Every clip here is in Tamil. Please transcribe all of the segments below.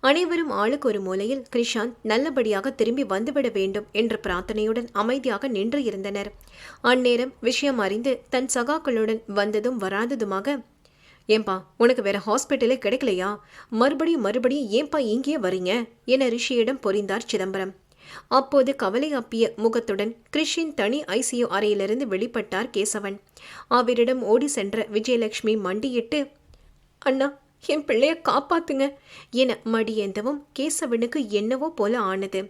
அனைவரும் ஆளுக்கு ஒரு மூலையில் கிருஷாந்த் நல்லபடியாக திரும்பி வந்துவிட வேண்டும் என்ற பிரார்த்தனையுடன் அமைதியாக நின்று இருந்தனர். அந்நேரம் விஷயம் அறிந்து தன் சகாக்களுடன் வந்ததும் வராததுமாக ஏன்பா உனக்கு வேற ஹாஸ்பிட்டலே கிடைக்கலையா? மறுபடியும் மறுபடியும் ஏன்பா இங்கேயே வரீங்க? என ரிஷியிடம் பொறிந்தார் சிதம்பரம். அப்போது கவலை அப்பிய முகத்துடன் கிறிஷின் தனி ஐசியு அறையிலிருந்து வெளிப்பட்டார் கேசவன். அவரிடம் ஓடி சென்ற விஜயலட்சுமி மண்டியிட்டு அண்ணா என் பிள்ளைய காப்பாத்துங்க என மடியேந்தவும் கேசவனுக்கு என்னவோ போல ஆனது.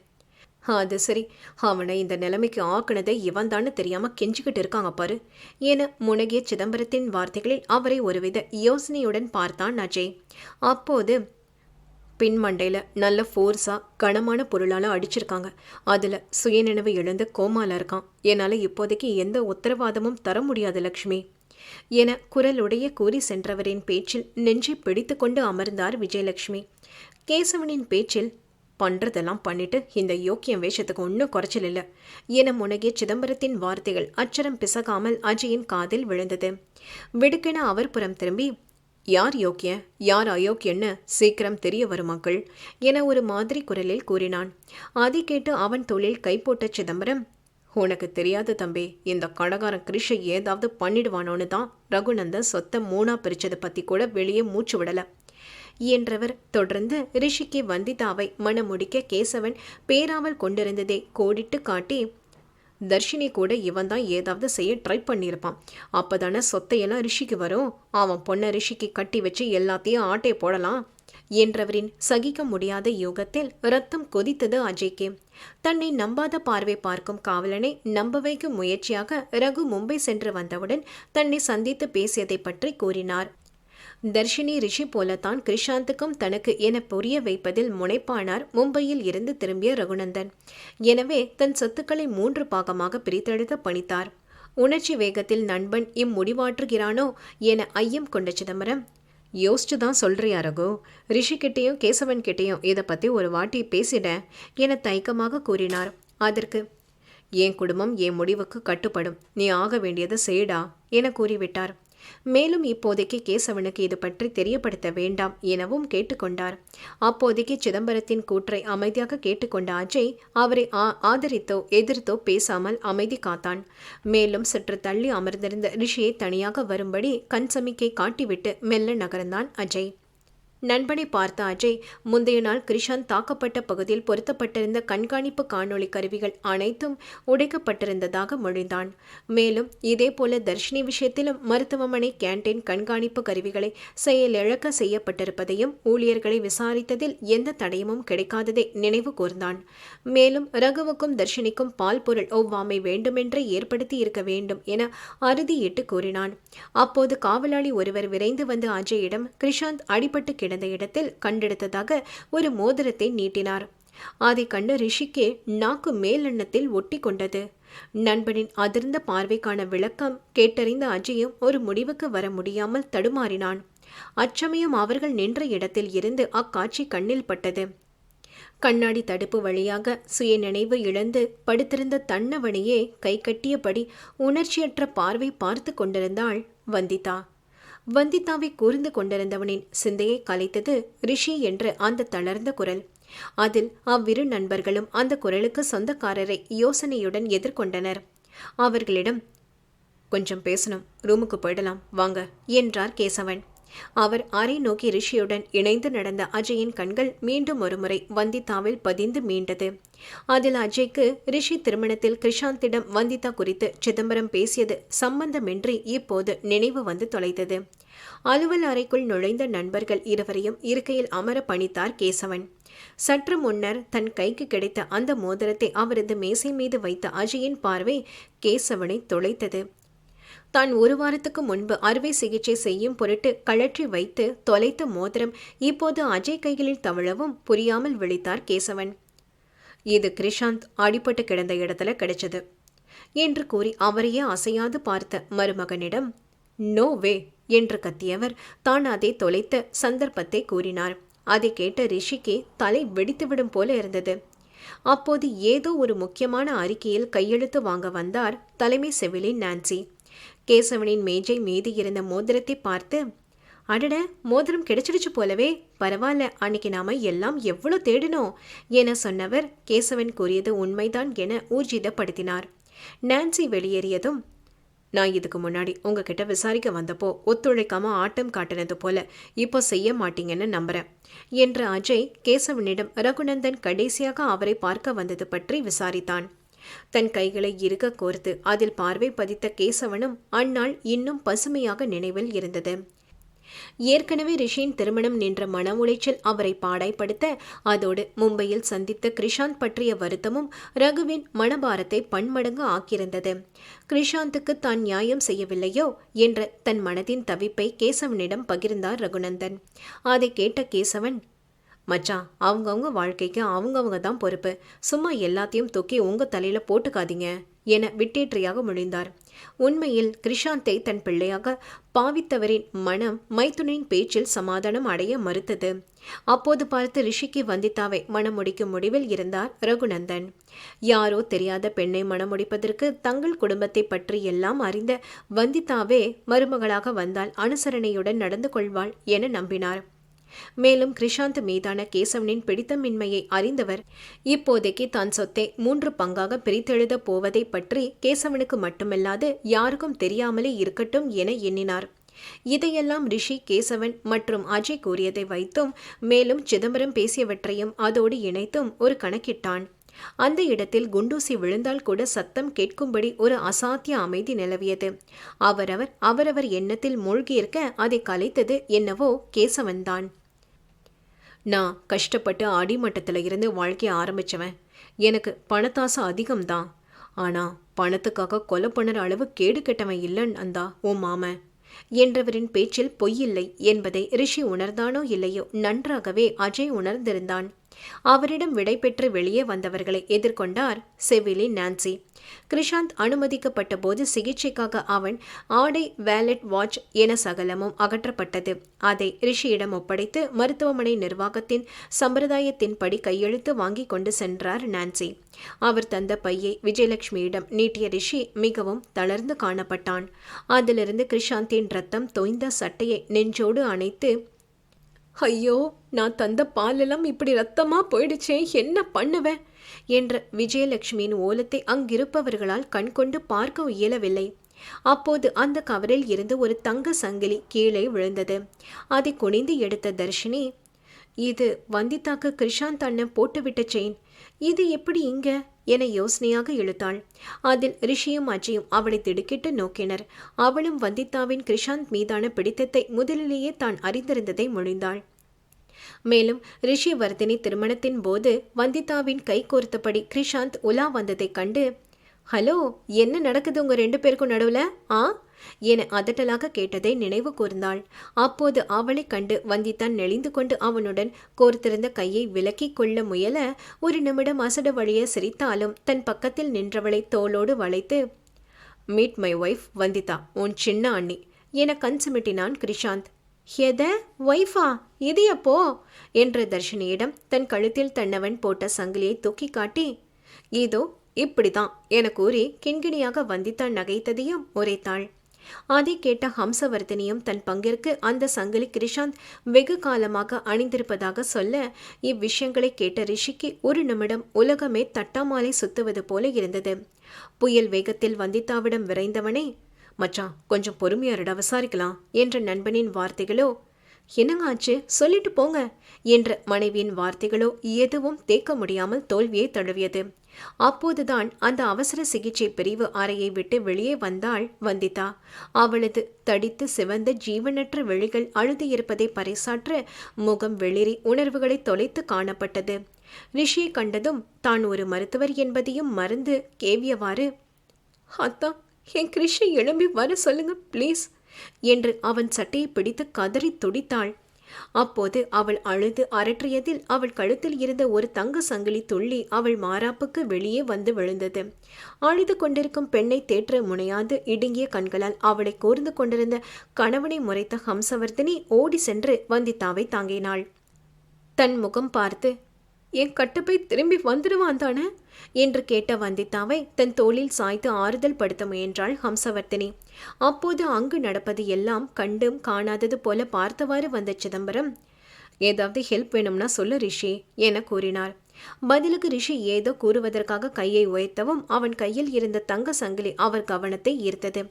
அது சரி அவனை இந்த நிலைமைக்கு ஆக்குனதை இவன்தான்னு தெரியாம கெஞ்சிக்கிட்டு இருக்காங்க பாரு என முனகிய சிதம்பரத்தின் வார்த்தைகளில் அவரை ஒருவித யோசனையுடன் பார்த்தான் அஜய். அப்போது பின்மண்டையில் நல்ல ஃபோர்ஸாக கனமான பொருளால் அடிச்சிருக்காங்க. அதில் சுயநினைவு எழுந்து கோமால இருக்கான். என்னால் இப்போதைக்கு எந்த உத்தரவாதமும் தர முடியாது லக்ஷ்மி. என குரலுடைய கூறி சென்றவரின் பேச்சில் நெஞ்சை பிடித்து கொண்டு அமர்ந்தார் விஜயலட்சுமி. கேசவனின் பேச்சில் பண்றதெல்லாம் பண்ணிட்டு இந்த யோக்கியம் வேஷத்துக்கு ஒன்றும் குறைச்சல் இல்லை என முனகிய சிதம்பரத்தின் வார்த்தைகள் அச்சரம் பிசகாமல் அஜயின் காதில் விழுந்தது. விடுக்கென அவர் புறம் திரும்பி யார் யோக்கிய? யார் அயோக்கியன்னு சீக்கிரம் தெரிய வரும் மக்கள் என ஒரு மாதிரி குரலில் கூறினான். அதை கேட்டு அவன் தொழில் கை போட்ட சிதம்பரம் உனக்கு தெரியாது தம்பி இந்த கடகாரன் கிருஷை ஏதாவது பண்ணிடுவானோன்னு தான் ரகுநந்தன் சொத்தை மூணா பிரிச்சதை பற்றி கூட வெளியே மூச்சு விடல. என்றவர் தொடர்ந்து ரிஷிக்கு வந்திதாவை மனமுடிக்க கேசவன் பேராவல் கொண்டிருந்ததை கோடிட்டு காட்டி தர்ஷினி கூட இவன் தான் ஏதாவது செய்ய ட்ரை பண்ணியிருப்பான். அப்போதானே சொத்தையெல்லாம் ரிஷிக்கு வரும். அவன் பொண்ணை ரிஷிக்கு கட்டி வச்சு எல்லாத்தையும் ஆட்டை போடலாம். என்றவரின் சகிக்க முடியாத யோகத்தில் ரத்தம் கொதித்தது அஜய்க்கு. தன்னை நம்பாத பார்வை பார்க்கும் காவலனை நம்ப வைக்கும் முயற்சியாக ரகு மும்பை சென்று வந்தவுடன் தன்னை சந்தித்து பேசியதை பற்றி கூறினார். தர்ஷினி ரிஷி போலத்தான் கிருஷாந்துக்கும் தனக்கு என புரிய வைப்பதில் முனைப்பானார் மும்பையில் இருந்து திரும்பிய ரகுநந்தன். எனவே தன் சொத்துக்களை மூன்று பாகமாக பிரித்தெடுத்து பணித்தார். உணர்ச்சி வேகத்தில் நண்பன் இம்முடிவாற்றுகிறானோ என ஐயம் கொண்ட சிதம்பரம் யோசிச்சு தான் சொல்கிறியா ரகு? ரிஷிக்கிட்டேயும் கேசவன் கிட்டேயும் இதை பற்றி ஒரு வாட்டி பேசிட என தயக்கமாக கூறினார். அதற்கு என் குடும்பம் என் முடிவுக்கு கட்டுப்படும். நீ ஆக வேண்டியது செய்டா என கூறிவிட்டார். மேலும் இப்போதைக்கு கேசவனுக்கு இது பற்றி தெரியப்படுத்த வேண்டாம் எனவும் கேட்டுக்கொண்டார். அப்போதைக்கு சிதம்பரத்தின் கூற்றை அமைதியாக கேட்டுக்கொண்ட அஜய் அவரை ஆதரித்தோ எதிர்த்தோ பேசாமல் அமைதி காத்தான். மேலும் சற்று தள்ளி அமர்ந்திருந்த ரிஷியை தனியாக வரும்படி கண் சமிக்கை காட்டிவிட்டு மெல்ல நகர்ந்தான் அஜய். நண்பனை பார்த்த அஜய் முந்தைய நாள் கிருஷாந்த் தாக்கப்பட்ட பகுதியில் பொருத்தப்பட்டிருந்த கண்காணிப்பு காணொளி கருவிகள் அனைத்தும் உடைக்கப்பட்டிருந்ததாக மொழிந்தான். மேலும் இதேபோல தர்ஷினி விஷயத்திலும் மருத்துவமனை கேன்டீன் கண்காணிப்பு கருவிகளை செயலிழக்க செய்யப்பட்டிருப்பதையும் ஊழியர்களை விசாரித்ததில் எந்த தடயமும் கிடைக்காததை நினைவு கூர்ந்தான். மேலும் ரகுவுக்கும் தர்ஷினிக்கும் பால் பொருள் ஒவ்வாமை வேண்டுமென்றே ஏற்படுத்தி இருக்க வேண்டும் என அறுதியிட்டு கூறினான். அப்போது காவலாளி ஒருவர் விரைந்து வந்து அஜயிடம் கிருஷாந்த் அடிபட்டு கிட கிடந்த இடத்தில் கண்டெடுத்ததாக ஒரு மோதிரத்தை நீட்டினார். அதை கண்ட ரிஷிக்கே நாக்கு மேலெண்ணத்தில் ஒட்டி கொண்டது நண்பனின் அதிர்ந்த பார்வைக்கான விளக்கம் கேட்டறிந்த அஜயும் ஒரு முடிவுக்கு வர முடியாமல் தடுமாறினான். அச்சமயம் அவர்கள் நின்ற இடத்தில் இருந்து அக்காட்சி கண்ணில் பட்டது. கண்ணாடி தடுப்பு வழியாக சுய நினைவு இழந்து படுத்திருந்த தன்னவனையே கை கட்டியபடி உணர்ச்சியற்ற பார்வை பார்த்து கொண்டிருந்தாள் வந்திதா. வந்திதாவை கூர்ந்து கொண்டிருந்தவனின் சிந்தையை கலைத்தது ரிஷி என்று அந்த தளர்ந்த குரல். அதில் அவ்விரு நண்பர்களும் அந்த குரலுக்கு சொந்தக்காரரை யோசனையுடன் எதிர்கொண்டனர். அவர்களிடம் கொஞ்சம் பேசணும் ரூமுக்கு போயிடலாம் வாங்க என்றார் கேசவன். அவர் அறை நோக்கி ரிஷியுடன் இணைந்து நடந்த அஜயின் கண்கள் மீண்டும் ஒருமுறை வந்திதாவில் பதிந்து மீண்டது. அதில் அஜய்க்கு ரிஷி திருமணத்தில் கிருஷாந்திடம் வந்திதா குறித்து சிதம்பரம் பேசியது சம்பந்தமின்றி இப்போது நினைவு வந்து தொலைத்தது அலுவல் அறைக்குள் நுழைந்த நண்பர்கள் இருவரையும் இருக்கையில் அமர பணித்தார் கேசவன். சற்று முன்னர் தன் கைக்கு கிடைத்த அந்த மோதிரத்தை அவரது மேசை மீது வைத்த அஜயின் பார்வை கேசவனை தொலைத்தது. தான் ஒரு வாரத்துக்கு முன்பு அறுவை சிகிச்சை செய்யும் பொருட்டு கழற்றி வைத்து தொலைத்த மோதிரம் இப்போது அஜய் கைகளில் தவழவும் புரியாமல் விழித்தார் கேசவன். இது கிரிஷாந்த் அடிபட்டு கிடந்த இடத்துல கிடைச்சது என்று கூறி அவரையே அசையாது பார்த்த மருமகனிடம் நோ வே என்று கத்தியவர் தான் அதை தொலைத்த சந்தர்ப்பத்தை கூறினார். அதை கேட்ட ரிஷிக்கு தலை வெடித்துவிடும் போல இருந்தது. அப்போது ஏதோ ஒரு முக்கியமான அறிக்கையில் கையெழுத்து வாங்க வந்தார் தலைமை செவிலி நான்சி. கேசவனின் மேஜை மீது இருந்த மோதிரத்தை பார்த்து அடட மோதிரம் கிடைச்சிடுச்சு போலவே. பரவாயில்ல அன்னைக்கு நாம எல்லாம் எவ்வளோ தேடினோம் என சொன்னவர் கேசவன் கூறியது உண்மைதான் என ஊர்ஜிதப்படுத்தினார். நான்சி வெளியேறியதும் நான் இதுக்கு முன்னாடி உங்ககிட்ட விசாரிக்க வந்தப்போ ஒத்துழைக்காம ஆட்டம் காட்டினது போல இப்போ செய்ய மாட்டீங்கன்னு நம்புறேன் என்று அஜய் கேசவனிடம் ரகுநந்தன் கடைசியாக அவரை பார்க்க வந்தது பற்றி விசாரித்தான். தன் கைகளை இறுக கோர்த்து அதில் பார்வை பதித்த கேசவனும் அந்நாள் இன்னும் பசுமையாக நினைவில் இருந்தது. ஏற்கனவே ரிஷியின் திருமணம் நின்ற மன உளைச்சல் அவரை பாடாய்ப்படுத்த அதோடு மும்பையில் சந்தித்த கிருஷாந்த் பற்றிய வருத்தமும் ரகுவின் மனபாரத்தை பன்மடங்கு ஆக்கியிருந்தது. கிருஷாந்துக்கு தான் நியாயம் செய்யவில்லையோ என்ற தன் மனதின் தவிப்பை கேசவனிடம் பகிர்ந்தார் ரகுநந்தன். அதை கேட்ட கேசவன் மச்சான் அவங்கவுங்க வாழ்க்கைக்கு அவங்கவுங்க தான் பொறுப்பு. சும்மா எல்லாத்தையும் தூக்கி உங்கள் தலையில் போட்டுக்காதீங்க என விட்டேற்றியாக முழிந்தார். உண்மையில் கிருஷாந்தை தன் பிள்ளையாக பாவித்தவரின் மனம் மைத்துனின் பேச்சில் சமாதானம் அடைய மறுத்தது. அப்போது பார்த்து ரிஷிக்கு வந்தித்தாவை மணமுடிக்கும் முடிவில் இருந்தார் ரகுநந்தன். யாரோ தெரியாத பெண்ணை மணமுடிப்பதற்கு தங்கள் குடும்பத்தை பற்றி எல்லாம் அறிந்த வந்தித்தாவே மருமகளாக வந்தால் அனுசரணையுடன் நடந்து கொள்வாள் என நம்பினார். மேலும் கிருஷாந்த் மீதான கேசவனின் பிடித்தமின்மையை அறிந்தவர் இப்போதைக்கு தான் சொத்தை மூன்று பங்காக பிரித்தெழுத போவதை பற்றி கேசவனுக்கு மட்டுமல்லாது யாருக்கும் தெரியாமலே இருக்கட்டும் என எண்ணினார். இதையெல்லாம் ரிஷி கேசவன் மற்றும் அஜய் கூறியதை வைத்தும் மேலும் சிதம்பரம் பேசியவற்றையும் அதோடு இணைத்தும் ஒரு கணக்கிட்டான். அந்த இடத்தில் குண்டூசி விழுந்தால் கூட சத்தம் கேட்கும்படி ஒரு அசாத்திய அமைதி நிலவியது. அவரவர் அவரவர் எண்ணத்தில் மூழ்கியிருக்க அதை கலைத்தது என்னவோ கேசவன்தான். நான் கஷ்டப்பட்டு அடிமட்டத்தில் இருந்து வாழ்க்கைய ஆரம்பித்தவன் எனக்கு பணத்தாசை அதிகம்தான் ஆனால் பணத்துக்காக கொலை பண்ணுற அளவு கேடு கெட்டவன் இல்லைன்னு அந்தா உன் மாமன். என்றவரின் பேச்சில் பொய்யில்லை என்பதை ரிஷி உணர்ந்தானோ இல்லையோ நன்றாகவே அஜய் உணர்ந்திருந்தான். அவரிடம் விடைபெற்று வெளியே வந்தவர்களை எதிர்கொண்டார் செவிலி நான்சி. கிருஷாந்த் அனுமதிக்கப்பட்ட போது சிகிச்சைக்காக அவன் ஆடை வேலட் வாட்ச் என சகலமும் அகற்றப்பட்டது. அதை ரிஷியிடம் ஒப்படைத்து மருத்துவமனை நிர்வாகத்தின் சம்பிரதாயத்தின்படி கையெழுத்து வாங்கி கொண்டு சென்றார் நான்சி. அவர் தந்த பையை விஜயலட்சுமியிடம் நீட்டிய ரிஷி மிகவும் தளர்ந்து காணப்பட்டான். அதிலிருந்து கிருஷாந்தின் ரத்தம் தோய்ந்த சட்டையை நெஞ்சோடு அணைத்து ஐயோ நான் தந்த பாலெல்லாம் இப்படி ரத்தமா போயிடுச்சே என்ன பண்ணுவேன்? என்ற விஜயலட்சுமியின் ஓலத்தை அங்கிருப்பவர்களால் கண்கொண்டு பார்க்க இயலவில்லை. அப்போது அந்த கவரில் இருந்து ஒரு தங்க சங்கிலி கீழே விழுந்தது. அதை குனிந்து எடுத்த தர்ஷினி இது வந்திதாக்கு கிருஷாந்த் அண்ணன் போட்டுவிட்ட செயின். இது எப்படி இங்க? என யோசனையாக இழுத்தாள். அதில் ரிஷியும் அஜயும் அவளை திடுக்கிட்டு நோக்கினர். அவளும் வந்திதாவின் கிருஷாந்த் மீதான பிடித்தத்தை முதலிலேயே தான் அறிந்திருந்ததை மொழிந்தாள். மேலும் ரிஷி வர்தினி திருமணத்தின் போது வந்திதாவின் கை கோர்த்தபடி கிருஷாந்த் உலா வந்ததைக் கண்டு ஹலோ என்ன நடக்குது உங்க ரெண்டு பேருக்கும் நடுவுல? ஆ? என அதட்டலாக கேட்டதை நினைவு கூர்ந்தாள். அப்போது அவளைக் கண்டு வந்தித்தான் நெளிந்து கொண்டு அவனுடன் கோர்த்திருந்த கையை விலக்கிக் கொள்ள முயல ஒரு நிமிடம் அசட வழிய சிரித்தாலும் தன் பக்கத்தில் நின்றவளை தோளோடு வளைத்து மீட் மை ஒய்ஃப் வந்திதா. உன் சின்ன அண்ணி என கண் சிமிட்டினான் எத? ஒய்ஃபா இது எப்போ? என்ற தர்ஷினியிடம் தன் கழுத்தில் தன்னவன் போட்ட சங்கிலியை தூக்கி காட்டி இதோ இப்படிதான் என கூறி கிண்கிணியாக வந்தித்தான் நகைத்ததையும் உரைத்தாள். அதை கேட்ட ஹம்சவர்தினியும் தன் பங்கிற்கு அந்த சங்கிலி கிருஷாந்த் வெகு காலமாக அணிந்திருப்பதாக சொல்ல இவ்விஷயங்களை கேட்ட ரிஷிக்கு ஒரு நிமிடம் உலகமே தட்டாமாலை சுத்துவது போல இருந்தது. புயல் வேகத்தில் வந்தித்தாவிடம் விரைந்தவனே மச்சான் கொஞ்சம் பொறுமையாரிட விசாரிக்கலாம் என்ற நண்பனின் வார்த்தைகளோ என்னங்க ஆச்சு? சொல்லிட்டு போங்க என்ற மனைவியின் வார்த்தைகளோ எதுவும் தேக்க முடியாமல் தோல்வியை தழுவியது. அப்போதுதான் அந்த அவசர சிகிச்சை பிரிவு அறையை விட்டு வெளியே வந்தாள் வந்திதா. அவளது தடித்து சிவந்த ஜீவனற்ற விழிகள் அழுது இருப்பதை பறைசாற்ற முகம் வெளிரி உணர்வுகளை தொலைத்து காணப்பட்டது. ரிஷியை கண்டதும் தான் ஒரு மருத்துவர் என்பதையும் மறந்து கேவியவாறு அத்தா என் கிருஷி எழும்பி வர சொல்லுங்க ப்ளீஸ் என்று அவன் சட்டையை பிடித்து கதறி துடித்தாள். அப்போது அவள் அழுது அரற்றியதில் அவள் கழுத்தில் இருந்த ஒரு தங்க சங்கிலி துள்ளி அவள் மாறாப்புக்கு வெளியே வந்து விழுந்தது. அழுது கொண்டிருக்கும் பெண்ணை தேற்ற முனையாது இடுங்கிய கண்களால் அவளை கூர்ந்து கொண்டிருந்த கணவனை முறைத்த ஹம்சவர்த்தினி ஓடி சென்று வந்தித்தாவை தாங்கினாள். தன் முகம் பார்த்து என் கட்டுப்பை திரும்பி வந்துடுவான் தானே? என்று கேட்ட வந்தித்தாவை தன் தோளில் சாய்த்து ஆறுதல் படுத்த முயன்றாள் ஹம்சவர்த்தினி. அப்போது அங்கு நடப்பது எல்லாம் கண்டும் காணாதது போல பார்த்தவாறு வந்த சிதம்பரம் ஏதாவது ஹெல்ப் வேணும்னா சொல்லு ரிஷி என கூறினார். பதிலுக்கு ரிஷி ஏதோ கூறுவதற்காக கையை உயர்த்தவும் அவன் கையில் இருந்த தங்க சங்கிலி அவர் கவனத்தை ஈர்த்தது.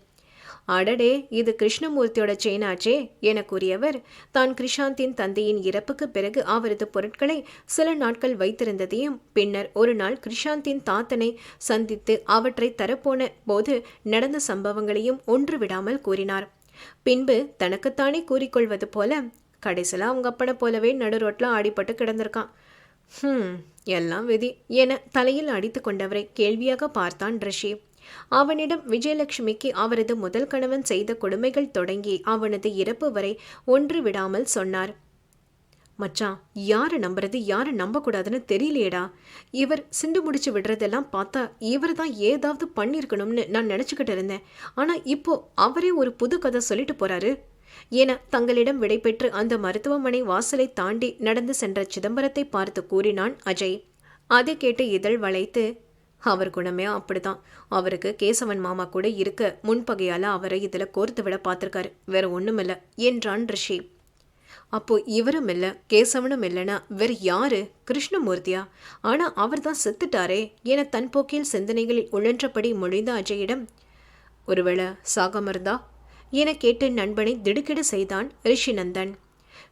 அடடே இது கிருஷ்ணமூர்த்தியோட செயினாச்சே என கூறியவர் தான் கிருஷாந்தின் தந்தையின் இறப்புக்கு பிறகு அவரது பொருட்களை சில நாட்கள் வைத்திருந்ததையும் பின்னர் ஒரு நாள் கிருஷாந்தின் தாத்தனை சந்தித்து அவற்றை தரப்போன போது நடந்த சம்பவங்களையும் ஒன்று விடாமல் கூறினார். பின்பு தனக்குத்தானே கூறிக்கொள்வது போல கடைசியில் அவங்க அப்பனை போலவே நடு ரோட்டில் ஆடிப்பட்டு கிடந்திருக்கான். ஹம் எல்லாம் விதி என தலையில் அடித்து கொண்டவரை கேள்வியாக பார்த்தான் ரிஷி. அவனிடம் விஜயலட்சுமிக்கு அவரது முதல் கணவன் செய்த கொடுமைகள் தொடங்கி அவனது இறப்பு வரை ஒன்று விடாமல் சொன்னார். மச்சான் யாரை நம்புறது? யாரை நம்பக்கூடாதுன்னு தெரியலையேடா. இவர் சிண்டு முடிச்சு விடுறதெல்லாம் பார்த்தா இவர் தான் ஏதாவது பண்ணியிருக்கணும்னு நான் நினச்சிக்கிட்டு இருந்தேன். ஆனால் இப்போ அவரே ஒரு புது கதை சொல்லிட்டு போறாரு. என தங்களிடம் விடைபெற்று அந்த மருத்துவமனை வாசலை தாண்டி நடந்து சென்ற சிதம்பரத்தை பார்த்து கூறினான் அஜய். அதை கேட்டு இதழ் வளைத்து அவர் குணமே அப்படிதான் அவருக்கு கேசவன் மாமா கூட இருக்க முன்பகையால் அவரை இதில் கோர்த்து விட பார்த்துருக்காரு. வேற ஒன்றுமில்ல என்றான் ரிஷி. அப்போ இவரும் இல்லை கேசவனும் இல்லைன்னா வேற யாரு? கிருஷ்ணமூர்த்தியா? ஆனா அவர் தான் செத்துட்டாரே என தன் போக்கில் சிந்தனைகளில் உழன்றபடி மொழிந்த அஜயிடம் ஒருவேளை சாகமர்ந்தா என கேட்டு நண்பனை திடுக்கிட செய்தான் ரிஷிநந்தன்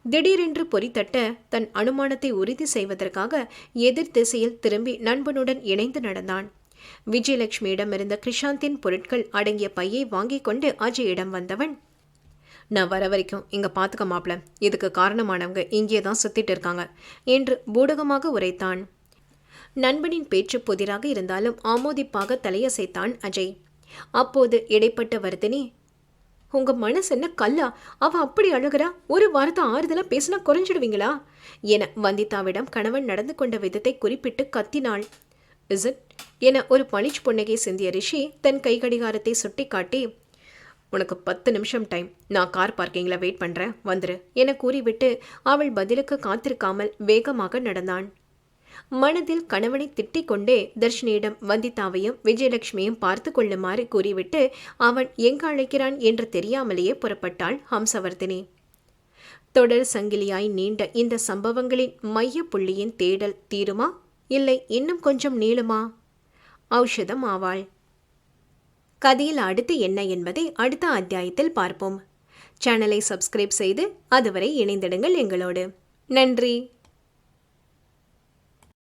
திடீரென்று பொறித்தட்ட தன் அனுமானத்தை உறுதி செய்வதற்காக எதிர் திசையில் திரும்பி நண்பனுடன் இணைந்து நடந்தான். விஜயலட்சுமியிடமிருந்த கிருஷாந்தின் பொருட்கள் அடங்கிய பையை வாங்கிக் கொண்டு அஜயிடம் வந்தவன் நான் வர வரைக்கும் இங்க பார்த்துக்க மாப்பிள இதுக்கு காரணமானவங்க இங்கே தான் சுத்திட்டு இருக்காங்க என்று பூடகமாக உரைத்தான். நண்பனின் பேச்சு புதிராக இருந்தாலும் ஆமோதிப்பாக தலையசைத்தான் அஜய். அப்போது இடைப்பட்ட வர்தினி உங்கள் மனசு என்ன கல்லா? அவள் அப்படி அழுகிறா? ஒரு வாரத்தை ஆறுதலாக பேசினா குறைஞ்சிடுவீங்களா? என வந்திதாவிடம் கணவன் நடந்து கொண்ட விதத்தை குறிப்பிட்டு கத்தினாள். இசட்? இட் என ஒரு பளிச் புன்னகை சிந்திய ரிஷி தன் கை கடிகாரத்தை சுட்டி காட்டி உனக்கு பத்து நிமிஷம் டைம். நான் கார் பார்க்கிங்கில் வெயிட் பண்ணுறேன் வந்துரு. என கூறிவிட்டு அவள் பதிலுக்கு காத்திருக்காமல் வேகமாக நடந்தான். மனதில் கணவனை திட்டிக் கொண்டே தர்ஷினியிடம் வந்திதாவையும் விஜயலட்சுமியும் பார்த்து கொள்ளுமாறு கூறிவிட்டு அவன் எங்கு அழைக்கிறான் என்று தெரியாமலேயே புறப்பட்டாள் ஹம்சவர்த்தினி தொடர் சங்கிலியாய் நீண்ட இந்த சம்பவங்களின் மைய புள்ளியின் தேடல் தீருமா? இல்லை இன்னும் கொஞ்சம் நீளுமா? ஔஷதம் ஆவாள். கதையில் அடுத்து என்ன என்பதை அடுத்த அத்தியாயத்தில் பார்ப்போம். சேனலை சப்ஸ்கிரைப் செய்து அதுவரை இணைந்திடுங்கள் எங்களோடு. நன்றி!